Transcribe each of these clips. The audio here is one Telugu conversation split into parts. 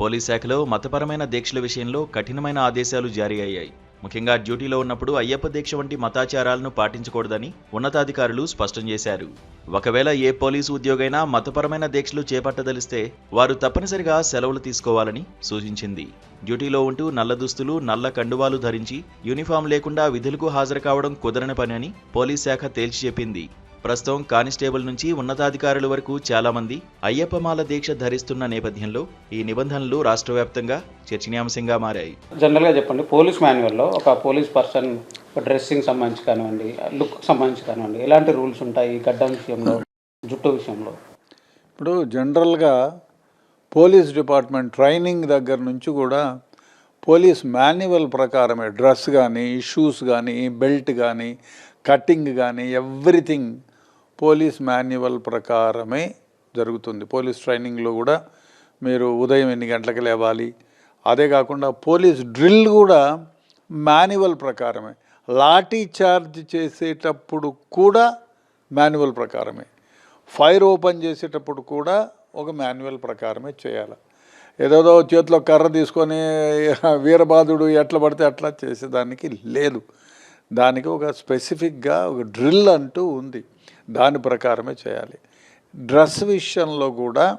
పోలీస్ శాఖలో మతపరమైన దీక్షల విషయంలో కఠినమైన ఆదేశాలు జారీ అయ్యాయి. ముఖ్యంగా డ్యూటీలో ఉన్నప్పుడు అయ్యప్ప దీక్ష వంటి మతాచారాలను పాటించకూడదని ఉన్నతాధికారులు స్పష్టం చేశారు. ఒకవేళ ఏ పోలీసు ఉద్యోగైనా మతపరమైన దీక్షలు చేపట్టదలిస్తే వారు తప్పనిసరిగా సెలవులు తీసుకోవాలని సూచించింది. డ్యూటీలో ఉంటూ నల్ల దుస్తులు నల్ల కండువాలు ధరించి యూనిఫామ్ లేకుండా విధులకు హాజరు కావడం కుదరని పని అని పోలీస్ శాఖ తేల్చి చెప్పింది. ప్రస్తుతం కానిస్టేబుల్ నుంచి ఉన్నతాధికారుల వరకు చాలా మంది అయ్యప్పమాల దీక్ష ధరిస్తున్న నేపథ్యంలో ఈ నిబంధనలు రాష్ట్ర వ్యాప్తంగా చర్చనీయాంశంగా మారాయి. జనరల్గా చెప్పండి పోలీస్ మాన్యువల్లో ఒక పోలీస్ పర్సన్ డ్రెస్సింగ్ సంబంధించి కానివ్వండి లుక్ సంబంధించి కానివ్వండి ఎలాంటి రూల్స్ ఉంటాయి గడ్డం విషయంలో జుట్టు విషయంలో? ఇప్పుడు జనరల్గా పోలీస్ డిపార్ట్మెంట్ ట్రైనింగ్ దగ్గర నుంచి కూడా పోలీస్ మాన్యువల్ ప్రకారమే డ్రెస్ కానీ షూస్ కానీ బెల్ట్ కానీ కటింగ్ కానీ ఎవ్రీథింగ్ పోలీస్ మాన్యువల్ ప్రకారమే జరుగుతుంది. పోలీస్ ట్రైనింగ్లో కూడా మీరు ఉదయం ఎన్ని గంటలకు లేవాలి? అదే కాకుండా పోలీస్ డ్రిల్ కూడా మాన్యువల్ ప్రకారమే. లాఠీ చార్జ్ చేసేటప్పుడు కూడా మాన్యువల్ ప్రకారమే. ఫైర్ ఓపెన్ చేసేటప్పుడు కూడా ఒక మాన్యువల్ ప్రకారమే చేయాలి. ఏదేదో చేతిలో కర్ర తీసుకొని వీరబాదుడు ఎట్లా పడితే అట్లా చేసేదానికి లేదు. దానికి ఒక స్పెసిఫిక్గా ఒక డ్రిల్ అంటూ ఉంది. దాని ప్రకారమే చేయాలి. డ్రెస్ విషయంలో కూడా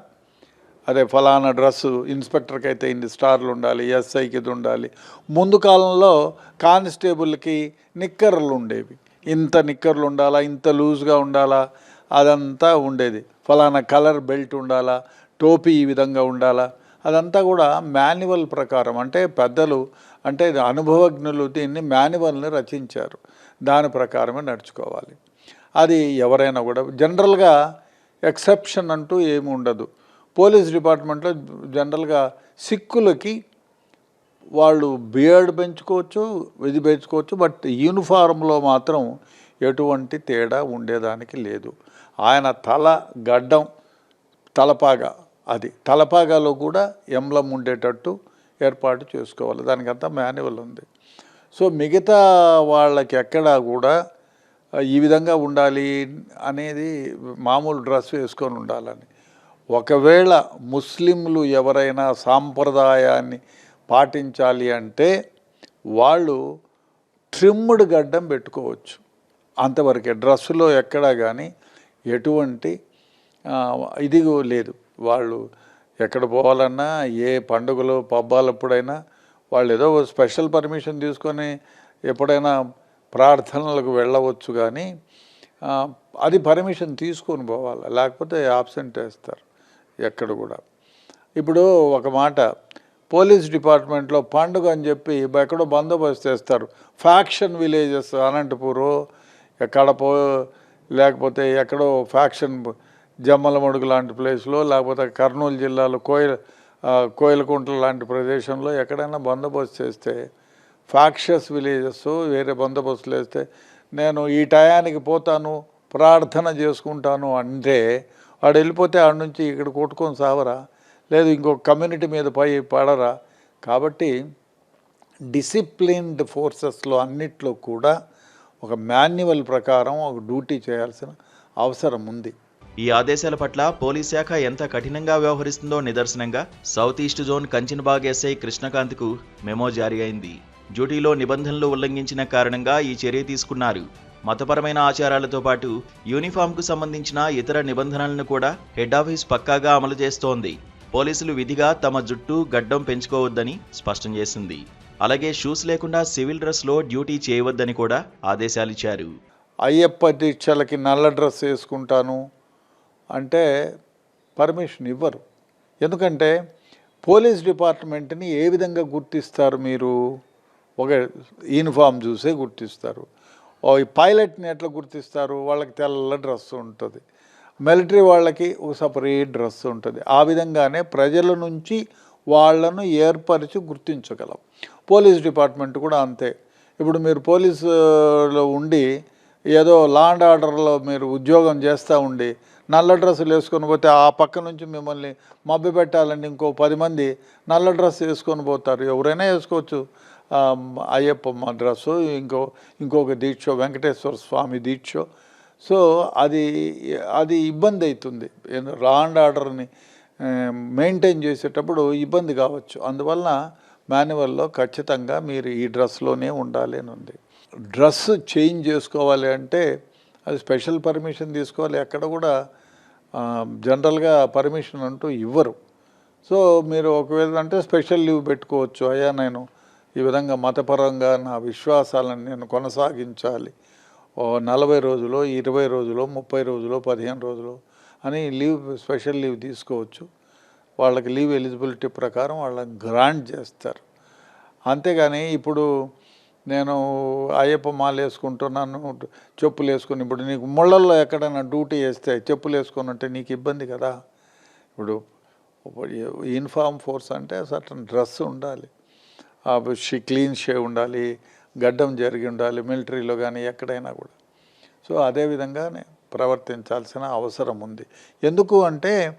అదే ఫలానా డ్రెస్సు ఇన్స్పెక్టర్కి అయితే ఇన్ని స్టార్లు ఉండాలి ఎస్ఐకి ఇది ఉండాలి. ముందు కాలంలో కానిస్టేబుల్కి నిక్కర్లు ఉండేవి. ఇంత నిక్కర్లు ఉండాలా ఇంత లూజ్గా ఉండాలా అదంతా ఉండేది. ఫలానా కలర్ బెల్ట్ ఉండాలా టోపీ ఈ విధంగా ఉండాలా అదంతా కూడా మాన్యువల్ ప్రకారం. అంటే పెద్దలు అంటే అనుభవజ్ఞులు దీన్ని మాన్యువల్ని రచించారు. దాని ప్రకారమే నడుచుకోవాలి. అది ఎవరైనా కూడా. జనరల్గా ఎక్సెప్షన్ అంటూ ఏమి ఉండదు. పోలీస్ డిపార్ట్మెంట్లో జనరల్గా సిక్కులకి వాళ్ళు బియర్డ్ పెంచుకోవచ్చు ఇది పెంచుకోవచ్చు బట్ యూనిఫారంలో మాత్రం ఎటువంటి తేడా ఉండేదానికి లేదు. ఆయన తల గడ్డం తలపాగా అది తలపాగాలో కూడా ఎంబ్లం ఉండేటట్టు ఏర్పాటు చేసుకోవాలి. దానికంతా మాన్యువల్ ఉంది. సో మిగతా వాళ్ళకి ఎక్కడా కూడా ఈ విధంగా ఉండాలి అనేది మామూలు డ్రెస్ వేసుకొని ఉండాలని. ఒకవేళ ముస్లింలు ఎవరైనా సాంప్రదాయాన్ని పాటించాలి అంటే వాళ్ళు ట్రిమ్డ్ గడ్డం పెట్టుకోవచ్చు. అంతవరకే డ్రెస్సులో ఎక్కడా కానీ ఎటువంటి ఇది లేదు. వాళ్ళు ఎక్కడ పోవాలన్నా ఏ పండుగలు పబ్బాలప్పుడైనా వాళ్ళు ఏదో స్పెషల్ పర్మిషన్ తీసుకొని ఎప్పుడైనా ప్రార్థనలకు వెళ్ళవచ్చు కానీ అది పర్మిషన్ తీసుకొని పోవాలి. లేకపోతే ఆబ్సెంట్ వేస్తారు ఎక్కడ కూడా. ఇప్పుడు ఒక మాట పోలీస్ డిపార్ట్మెంట్లో పండుగ అని చెప్పి ఎక్కడో బందోబస్తు చేస్తారు ఫ్యాక్షన్ విలేజెస్ అనంతపూరు కడప లేకపోతే ఎక్కడో ఫ్యాక్షన్ జమ్మలమడుగు లాంటి ప్లేస్లో లేకపోతే కర్నూలు జిల్లాలో కోయిల ఆ, కోయిలకుంట్ల లాంటి ప్రదేశంలో ఎక్కడైనా బందోబస్తు చేస్తే ఫ్యాక్షస్ విలేజెస్ వేరే బందోబస్తులు వేస్తే నేను ఈ టయానికి పోతాను ప్రార్థన చేసుకుంటాను అంటే వాడు వెళ్ళిపోతే ఆడ నుంచి ఇక్కడ కొట్టుకొని సావరా లేదు ఇంకొక కమ్యూనిటీ మీద పై పడరా. కాబట్టి డిసిప్లిన్డ్ ఫోర్సెస్లో అన్నిట్లో కూడా ఒక మాన్యువల్ ప్రకారం ఒక డ్యూటీ చేయాల్సిన అవసరం ఉంది. ఈ ఆదేశాల పట్ల పోలీస్ శాఖ ఎంత కఠినంగా వ్యవహరిస్తుందో నిదర్శనంగా south east zone Kanchanbagh SI కృష్ణకాంత్కు memo జారీ అయింది. డ్యూటీలో నిబంధనలు ఉల్లంఘించిన కారణంగా ఈ చర్య తీసుకున్నారు. మతపరమైన ఆచారాలతో పాటు యూనిఫామ్కు సంబంధించిన ఇతర నిబంధనలను కూడా హెడ్ ఆఫీస్ పక్కాగా అమలు చేస్తోంది. పోలీసులు విధిగా తమ జుట్టు గడ్డం పెంచుకోవద్దని స్పష్టం చేసింది. అలాగే షూస్ లేకుండా సివిల్ డ్రెస్లో డ్యూటీ చేయవద్దని కూడా ఆదేశాలిచ్చారు. అయ్యప్ప దీక్షలకి నల్ల డ్రెస్ వేసుకుంటాను అంటే పర్మిషన్ ఇవ్వరు. ఎందుకంటే పోలీస్ డిపార్ట్మెంట్ని ఏ విధంగా గుర్తిస్తారు మీరు? ఒక యూనిఫామ్ చూసే గుర్తిస్తారు. ఓ ఈ పైలట్ని ఎట్లా గుర్తిస్తారు? వాళ్ళకి తెల్ల డ్రెస్ ఉంటుంది. మిలిటరీ వాళ్ళకి ఒక సపరేట్ డ్రెస్ ఉంటుంది. ఆ విధంగానే ప్రజల నుంచి వాళ్ళను ఏర్పరిచి గుర్తించగలం. పోలీస్ డిపార్ట్మెంట్ కూడా అంతే. ఇప్పుడు మీరు పోలీసులో ఉండి ఏదో లా అండ్ ఆర్డర్లో మీరు ఉద్యోగం చేస్తూ ఉండి నల్ల డ్రెస్సులు వేసుకొని పోతే ఆ పక్క నుంచి మిమ్మల్ని మబ్బి పెట్టాలని ఇంకో పది మంది నల్ల డ్రెస్ వేసుకొని పోతారు. ఎవరైనా వేసుకోవచ్చు. అయ్యప్ప అయ్యప్పమ్మ ఇంకో ఇంకొక దీక్ష వెంకటేశ్వర స్వామి దీక్ష. సో అది అది ఇబ్బంది అవుతుంది లా అండ్ ఆర్డర్ని మెయింటైన్ చేసేటప్పుడు ఇబ్బంది కావచ్చు. అందువలన మాన్యువల్లో ఖచ్చితంగా మీరు ఈ డ్రెస్లోనే ఉండాలి అని ఉంది. డ్రెస్ చేంజ్ చేసుకోవాలి అంటే అది స్పెషల్ పర్మిషన్ తీసుకోవాలి. ఎక్కడ కూడా జనరల్గా పర్మిషన్ అంటూ ఇవ్వరు. సో మీరు ఒకవేళ అంటే స్పెషల్ లీవ్ పెట్టుకోవచ్చు. అయ్యా నేను ఈ విధంగా మతపరంగా నా విశ్వాసాలను నేను కొనసాగించాలి. ఓ నలభై రోజులు ఇరవై రోజులు ముప్పై రోజులు పదిహేను రోజులు అని లీవ్ స్పెషల్ లీవ్ తీసుకోవచ్చు. వాళ్ళకి లీవ్ ఎలిజిబిలిటీ ప్రకారం వాళ్ళకి గ్రాంట్ చేస్తారు. అంతేగాని ఇప్పుడు నేను అయ్యప్ప మాల వేసుకుంటున్నాను చెప్పులు వేసుకుని ఇప్పుడు నీకు ముళ్ళల్లో ఎక్కడైనా డ్యూటీ వేస్తే చెప్పులు వేసుకుని ఉంటే నీకు ఇబ్బంది కదా. ఇప్పుడు యూనిఫామ్ ఫోర్స్ అంటే సర్టన్ డ్రెస్ ఉండాలి. షీ క్లీన్ షే ఉండాలి గడ్డం జరిగి ఉండాలి మిలిటరీలో కానీ ఎక్కడైనా కూడా. సో అదేవిధంగా ప్రవర్తించాల్సిన అవసరం ఉంది. ఎందుకు అంటే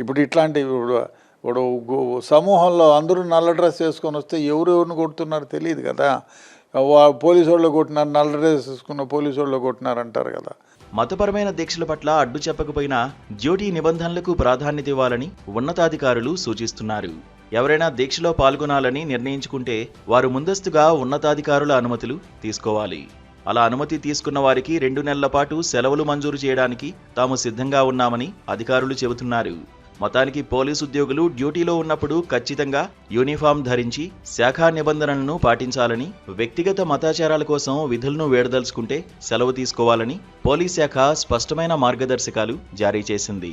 ఇప్పుడు ఇట్లాంటి ఇప్పుడు సమూహంలో అందరూ నల్ల డ్రెస్ వేసుకొని వస్తే ఎవరు ఎవరిని తెలియదు కదా. వా- పోలీసు వాళ్ళు కొట్టినారు నల్ల డ్రెస్ వేసుకున్న పోలీసు వాళ్ళు కొట్టినారు అంటారు కదా. మతపరమైన దీక్షల పట్ల అడ్డు చెప్పకపోయినా డ్యూటీ నిబంధనలకు ప్రాధాన్యత ఇవ్వాలని ఉన్నతాధికారులు సూచిస్తున్నారు. ఎవరైనా దీక్షలో పాల్గొనాలని నిర్ణయించుకుంటే వారు ముందస్తుగా ఉన్నతాధికారుల అనుమతులు తీసుకోవాలి. అలా అనుమతి తీసుకున్న వారికి రెండు నెలల పాటు సెలవులు మంజూరు చేయడానికి తాము సిద్ధంగా ఉన్నామని అధికారులు చెబుతున్నారు. మొత్తానికి పోలీసు ఉద్యోగులు డ్యూటీలో ఉన్నప్పుడు ఖచ్చితంగా యూనిఫామ్ ధరించి శాఖా నిబంధనలను పాటించాలని వ్యక్తిగత మతాచారాల కోసం విధులను వేడదలుచుకుంటే సెలవు తీసుకోవాలని పోలీస్ శాఖ స్పష్టమైన మార్గదర్శకాలు జారీ చేసింది.